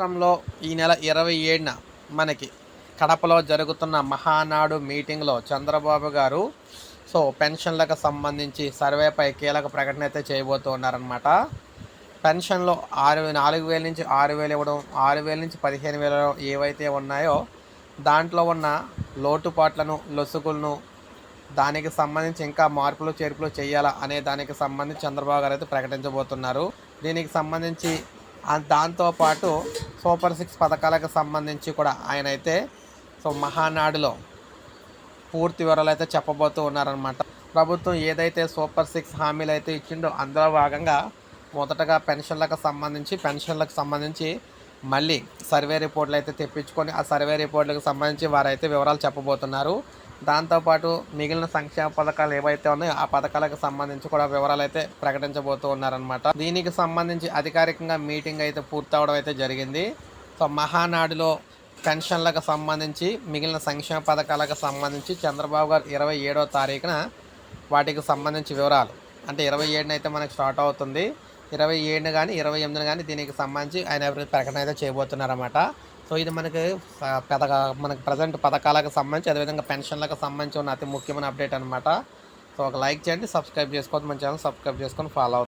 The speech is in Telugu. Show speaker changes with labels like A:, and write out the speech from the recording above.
A: రాష్ట్రంలో ఈ నెల ఇరవై ఏడున మనకి కడపలో జరుగుతున్న మహానాడు మీటింగ్లో చంద్రబాబు గారు సో పెన్షన్లకు సంబంధించి సర్వేపై కీలక ప్రకటన అయితే చేయబోతూ ఉన్నారనమాట పెన్షన్లో ఆరు నాలుగు వేల నుంచి ఆరు వేలు ఇవ్వడం ఆరు వేల నుంచి పదిహేను వేలు ఏవైతే ఉన్నాయో దాంట్లో ఉన్న లోటుపాట్లను లొసుగులను దానికి సంబంధించి ఇంకా మార్పులు చేర్పులు చేయాలా అనే దానికి సంబంధించి చంద్రబాబు గారు అయితే ప్రకటించబోతున్నారు. దీనికి సంబంధించి దాంతోపాటు సూపర్ సిక్స్ పథకాలకు సంబంధించి కూడా ఆయన అయితే సో మహానాడులో పూర్తి వివరాలు అయితే చెప్పబోతూ ఉన్నారనమాట ప్రభుత్వం ఏదైతే సూపర్ సిక్స్ హామీలు అయితే ఇచ్చిండో అందులో భాగంగా మొదటగా పెన్షన్లకు సంబంధించి పెన్షన్లకు సంబంధించి మళ్ళీ సర్వే రిపోర్ట్లు అయితే తెప్పించుకొని ఆ సర్వే రిపోర్ట్లకు సంబంధించి వారైతే వివరాలు చెప్పబోతున్నారు. దాంతోపాటు మిగిలిన సంక్షేమ పథకాలు ఏవైతే ఉన్నాయో ఆ పథకాలకు సంబంధించి కూడా వివరాలు అయితే ప్రకటించబోతూ ఉన్నారనమాట దీనికి సంబంధించి అధికారికంగా మీటింగ్ అయితే పూర్తవడం అయితే జరిగింది. సో మహానాడులో పెన్షన్లకు సంబంధించి మిగిలిన సంక్షేమ పథకాలకు సంబంధించి చంద్రబాబు గారు ఇరవై ఏడో తారీఖున వాటికి సంబంధించి వివరాలు. అంటే ఇరవై ఏడున అయితే మనకు స్టార్ట్ అవుతుంది. ఇరవై ఏడున కానీ ఇరవై ఎనిమిదిన కానీ దీనికి సంబంధించి ఆయన ఎవరి ప్రకటన అయితే చేయబోతున్నారన్నమాట. సో ఇది మనకి పథక మనకి ప్రజెంట్ పథకాలకు సంబంధించి అదేవిధంగా పెన్షన్లకు సంబంధించి ఉన్న అతి ముఖ్యమైన అప్డేట్ అనమాట సో ఒక లైక్ చేయండి సబ్స్క్రైబ్ చేసుకోవద్దు మన ఛానల్ సబ్స్క్రైబ్ చేసుకొని ఫాలో అవుతుంది